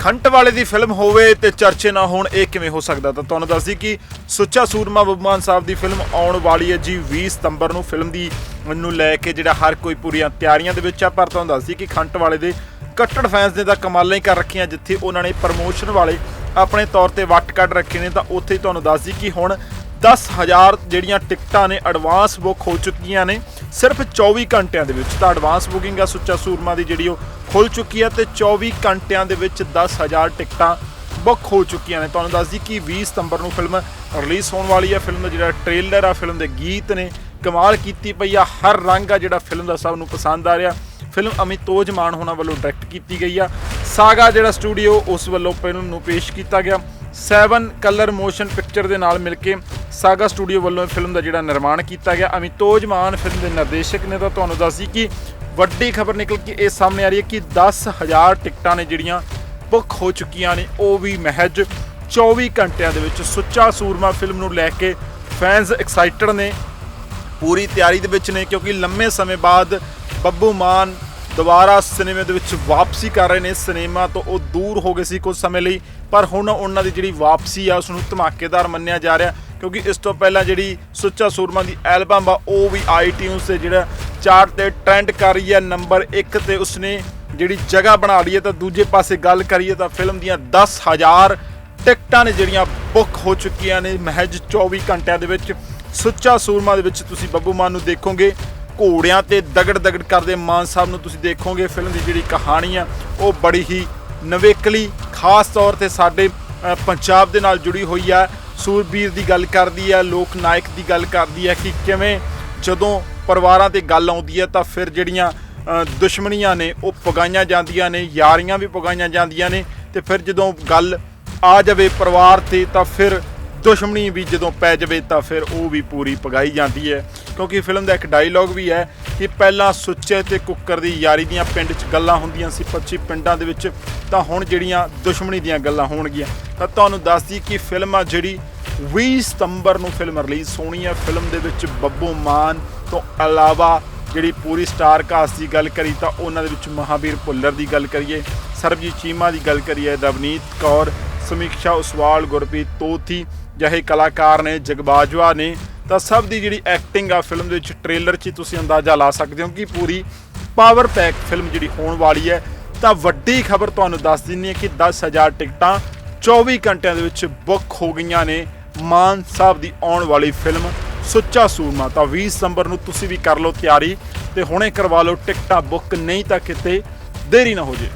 ਖੰਟ ਵਾਲੇ ਦੀ ਫਿਲਮ ਹੋਵੇ ਤੇ ਚਰਚੇ ਨਾ ਹੋਣ, ਇਹ ਕਿਵੇਂ ਹੋ ਸਕਦਾ? ਤਾਂ ਤੁਹਾਨੂੰ ਦੱਸਦੀ ਕਿ ਸੁੱਚਾ ਸੂਰਮਾ ਬੱਬੂਮਾਨ ਸਾਹਿਬ ਦੀ ਫਿਲਮ ਆਉਣ ਵਾਲੀ ਹੈ ਜੀ 20 ਸਤੰਬਰ ਨੂੰ। ਫਿਲਮ ਦੀ ਨੂੰ ਲੈ ਕੇ ਜਿਹੜਾ ਹਰ ਕੋਈ ਪੂਰੀਆਂ ਤਿਆਰੀਆਂ ਦੇ ਵਿੱਚ ਆ, ਪਰ ਤੁਹਾਨੂੰ ਦੱਸਦੀ ਕਿ ਖੰਟ ਵਾਲੇ ਦੇ ਕੱਟੜ ਫੈਨਸ ਨੇ ਤਾਂ ਕਮਾਲਾਂ ਹੀ ਕਰ ਰੱਖੀਆਂ, ਜਿੱਥੇ ਉਹਨਾਂ ਨੇ ਪ੍ਰਮੋਸ਼ਨ ਵਾਲੇ ਆਪਣੇ ਤੌਰ ਤੇ ਵੱਟ ਕੱਢ ਰੱਖੇ ਨੇ। ਤਾਂ ਉੱਥੇ ਹੀ ਤੁਹਾਨੂੰ ਦੱਸਦੀ ਕਿ ਹੁਣ 10000 ਜਿਹੜੀਆਂ ਟਿਕਟਾਂ ਨੇ ਐਡਵਾਂਸ ਬੁੱਕ ਹੋ ਚੁੱਕੀਆਂ ਨੇ। ਸਿਰਫ 24 ਘੰਟਿਆਂ ਦੇ ਵਿੱਚ ਤਾਂ ਐਡਵਾਂਸ ਬੁਕਿੰਗ ਆ ਸੁੱਚਾ ਸੂਰਮਾ ਦੀ ਜਿਹੜੀ ਉਹ ਖੁੱਲ ਚੁੱਕੀ ਹੈ ਤੇ 24 ਘੰਟਿਆਂ ਦੇ ਵਿੱਚ 10000 ਟਿਕਟਾਂ ਬੁੱਕ ਹੋ ਚੁੱਕੀਆਂ ਨੇ। ਤੁਹਾਨੂੰ ਦੱਸਦੀ ਕਿ 20 ਸਤੰਬਰ ਨੂੰ ਫਿਲਮ ਰਿਲੀਜ਼ ਹੋਣ ਵਾਲੀ ਹੈ ਫਿਲਮ ਦਾ ਜਿਹੜਾ ਟ੍ਰੇਲਰ ਆ, ਫਿਲਮ ਦੇ ਗੀਤ ਨੇ। ਕਮਾਲ ਕੀਤੀ ਪਈ ਆ। ਹਰ ਰੰਗ ਆ ਜਿਹੜਾ ਫਿਲਮ ਦਾ ਸਭ ਨੂੰ ਪਸੰਦ ਆ ਰਿਹਾ। ਫਿਲਮ ਅਮਿਤੋਜ ਮਾਨ ਹੋਣਾ ਵੱਲੋਂ ਡਾਇਰੈਕਟ ਕੀਤੀ ਗਈ ਆ। ਸਾਗਾ ਜਿਹੜਾ ਸਟੂਡੀਓ ਉਸ ਵੱਲੋਂ ਫਿਲਮ ਨੂੰ ਪੇਸ਼ ਕੀਤਾ ਗਿਆ। 7 ਕਲਰ ਮੋਸ਼ਨ ਪਿਕਚਰ ਦੇ ਨਾਲ ਮਿਲ ਕੇ ਸਾਗਾ ਸਟੂਡੀਓ ਵੱਲੋਂ ਇਹ ਫਿਲਮ ਦਾ ਜਿਹੜਾ ਨਿਰਮਾਣ ਕੀਤਾ ਗਿਆ। ਅਮਿਤੋਜ ਮਾਨ ਫਿਲਮ ਦੇ ਨਿਰਦੇਸ਼ਕ ਨੇ ਤਾਂ ਤੁਹਾਨੂੰ ਦੱਸੀ ਕਿ ਵੱਡੀ ਖਬਰ ਨਿਕਲ ਕੇ ਇਹ ਸਾਹਮਣੇ ਆ ਰਹੀ ਹੈ ਕਿ 10000 ਟਿਕਟਾਂ ਨੇ ਜਿਹੜੀਆਂ ਬੁੱਕ ਹੋ ਚੁੱਕੀਆਂ ਨੇ, ਉਹ ਵੀ ਮਹਿਜ 24 ਘੰਟਿਆਂ ਦੇ ਵਿੱਚ ਸੁੱਚਾ ਸੂਰਮਾ ਫਿਲਮ ਨੂੰ ਲੈ ਕੇ ਫੈਨਸ ਐਕਸਾਈਟਡ ਨੇ, ਪੂਰੀ ਤਿਆਰੀ ਦੇ ਵਿੱਚ ਨੇ ਕਿਉਂਕਿ ਲੰਮੇ ਸਮੇਂ ਬਾਅਦ ਬੱਬੂ ਮਾਨ ਦੁਬਾਰਾ ਸਿਨੇਮੇ ਦੇ ਵਿੱਚ ਵਾਪਸੀ ਕਰ ਰਹੇ ਨੇ ਸਿਨੇਮਾ ਤੋਂ ਉਹ ਦੂਰ ਹੋ ਗਏ ਸੀ ਕੁਝ ਸਮੇਂ ਲਈ, ਪਰ ਹੁਣ ਉਹਨਾਂ ਦੀ ਜਿਹੜੀ ਵਾਪਸੀ ਆ ਉਸ ਨੂੰ ਧਮਾਕੇਦਾਰ ਮੰਨਿਆ ਜਾ ਰਿਹਾ, ਕਿਉਂਕਿ ਇਸ ਤੋਂ ਪਹਿਲਾਂ ਜਿਹੜੀ ਸੁੱਚਾ ਸੂਰਮਾ ਦੀ ਐਲਬਮ ਆ, ਉਹ ਵੀ ਆਈਟਿਊਨਸ ਤੇ ਜਿਹੜਾ ਚਾਰਟ ਤੇ ਟ੍ਰੈਂਡ ਕਰ ਰਹੀ ਹੈ ਨੰਬਰ 1 ਤੇ ਉਸਨੇ ਜਿਹੜੀ ਜਗ੍ਹਾ ਬਣਾ ਲਈ ਹੈ ਤਾਂ ਦੂਜੇ ਪਾਸੇ ਗੱਲ ਕਰੀਏ ਤਾਂ ਫਿਲਮ ਦੀਆਂ 10000 ਟਿਕਟਾਂ ਨੇ ਜਿਹੜੀਆਂ ਬੁੱਕ ਹੋ ਚੁੱਕੀਆਂ ਨੇ ਮਹਿਜ 24 ਘੰਟਿਆਂ ਦੇ ਵਿੱਚ। ਸੁੱਚਾ ਸੂਰਮਾ ਦੇ ਵਿੱਚ ਤੁਸੀਂ ਬੱਬੂ ਮਾਨ ਨੂੰ ਦੇਖੋਗੇ ਘੋੜਿਆਂ ਤੇ ਦਗੜ ਦਗੜ ਕਰਦੇ ਮਾਨ ਸਾਹਿਬ ਨੂੰ ਤੁਸੀਂ ਦੇਖੋਗੇ, ਫਿਲਮ ਦੀ ਜਿਹੜੀ ਕਹਾਣੀ ਆ, ਉਹ ਬੜੀ ਹੀ ਨਵੇਕਲੀ, ਖਾਸ ਤੌਰ ਤੇ ਸਾਡੇ ਪੰਜਾਬ ਦੇ ਨਾਲ ਜੁੜੀ ਹੋਈ ਆ। ਸੂਰਬੀਰ ਦੀ ਗੱਲ ਕਰਦੀ ਆ, ਲੋਕ ਨਾਇਕ ਦੀ ਗੱਲ ਕਰਦੀ ਆ ਕਿ ਕਿਵੇਂ ਜਦੋਂ ਪਰਿਵਾਰਾਂ ਤੇ ਗੱਲ ਆਉਂਦੀ ਹੈ ਤਾਂ ਫਿਰ ਜਿਹੜੀਆਂ ਦੁਸ਼ਮਣੀਆਂ ਨੇ, ਉਹ ਪਗਾਈਆਂ ਜਾਂਦੀਆਂ ਨੇ, ਯਾਰੀਆਂ ਵੀ ਪਗਾਈਆਂ ਜਾਂਦੀਆਂ ਨੇ ਤੇ ਫਿਰ ਜਦੋਂ ਗੱਲ ਆ ਜਾਵੇ ਪਰਿਵਾਰ ਤੇ, ਤਾਂ ਫਿਰ ਦੁਸ਼ਮਣੀ ਵੀ ਜਦੋਂ ਪੈ ਜਾਵੇ ਤਾਂ ਫਿਰ ਉਹ ਵੀ ਪੂਰੀ ਪਗਾਈ ਜਾਂਦੀ ਹੈ। ਕਿਉਂਕਿ ਫਿਲਮ ਦਾ ਇੱਕ ਡਾਇਲੌਗ ਵੀ ਹੈ ਕਿ ਪਹਿਲਾਂ ਸੁੱਚੇ ਤੇ ਕੁੱਕਰ ਦੀ ਯਾਰੀ ਦੀਆਂ ਪਿੰਡ 'ਚ ਗੱਲਾਂ ਹੁੰਦੀਆਂ ਸੀ 25 ਪਿੰਡਾਂ ਦੇ ਵਿੱਚ ਤਾਂ ਹੁਣ ਜਿਹੜੀਆਂ ਦੁਸ਼ਮਣੀ ਦੀਆਂ ਗੱਲਾਂ ਹੋਣਗੀਆਂ। ਤਾਂ ਤੁਹਾਨੂੰ ਦੱਸਦੀ ਕਿ ਫਿਲਮ ਆ ਜਿਹੜੀ 20 ਸਤੰਬਰ ਨੂੰ ਫਿਲਮ ਰਿਲੀਜ਼ ਹੋਣੀ ਹੈ। ਫਿਲਮ ਦੇ ਵਿੱਚ ਬੱਬੂ ਮਾਨ ਤੋਂ ਇਲਾਵਾ ਜਿਹੜੀ ਪੂਰੀ ਸਟਾਰ ਕਾਸਟ ਦੀ ਗੱਲ ਕਰੀ ਤਾਂ ਉਹਨਾਂ ਦੇ ਵਿੱਚ ਮਹਾਵੀਰ ਭੁੱਲਰ ਦੀ ਗੱਲ ਕਰੀਏ, ਸਰਬਜੀਤ ਚੀਮਾ ਦੀ ਗੱਲ ਕਰੀਏ, ਰਵਨੀਤ ਕੌਰ ਸਮੀਖਿਆ ਉਸਵਾਲ, ਗੁਰਪ੍ਰੀਤ ਤੋਥੀ ਜਿਹੇ ਕਲਾਕਾਰ ਨੇ ਜਗਬਾਜਵਾ ਨੇ, ਤਾਂ ਸਭ ਦੀ ਜਿਹੜੀ ਐਕਟਿੰਗ ਆ ਫਿਲਮ ਦੇ ਵਿੱਚ ਟ੍ਰੇਲਰ 'ਚ ਹੀ ਤੁਸੀਂ ਅੰਦਾਜ਼ਾ ਲਾ ਸਕਦੇ ਹੋ ਕਿ ਪੂਰੀ ਪਾਵਰ ਪੈਕ ਫਿਲਮ ਜਿਹੜੀ ਹੋਣ ਵਾਲੀ ਹੈ। ਤਾਂ ਵੱਡੀ ਖਬਰ ਤੁਹਾਨੂੰ ਦੱਸ ਦਿੰਨੀ ਹੈ ਕਿ 10000 ਟਿਕਟਾਂ 24 ਘੰਟਿਆਂ ਦੇ ਵਿੱਚ ਬੁੱਕ ਹੋ ਗਈਆਂ ਨੇ ਮਾਨ ਸਾਹਿਬ ਦੀ ਆਉਣ ਵਾਲੀ ਫਿਲਮ ਸੁੱਚਾ ਸੂਰਮਾ। ਤਾਂ 20 ਸਤੰਬਰ ਨੂੰ ਤੁਸੀਂ ਵੀ ਕਰ ਲਓ ਤਿਆਰੀ ਤੇ ਹੁਣੇ ਕਰਵਾ ਲਓ ਟਿਕਟਾਂ ਬੁੱਕ ਨਹੀਂ ਤਾਂ ਕਿਤੇ ਦੇਰੀ ਨਾ ਹੋ ਜੇ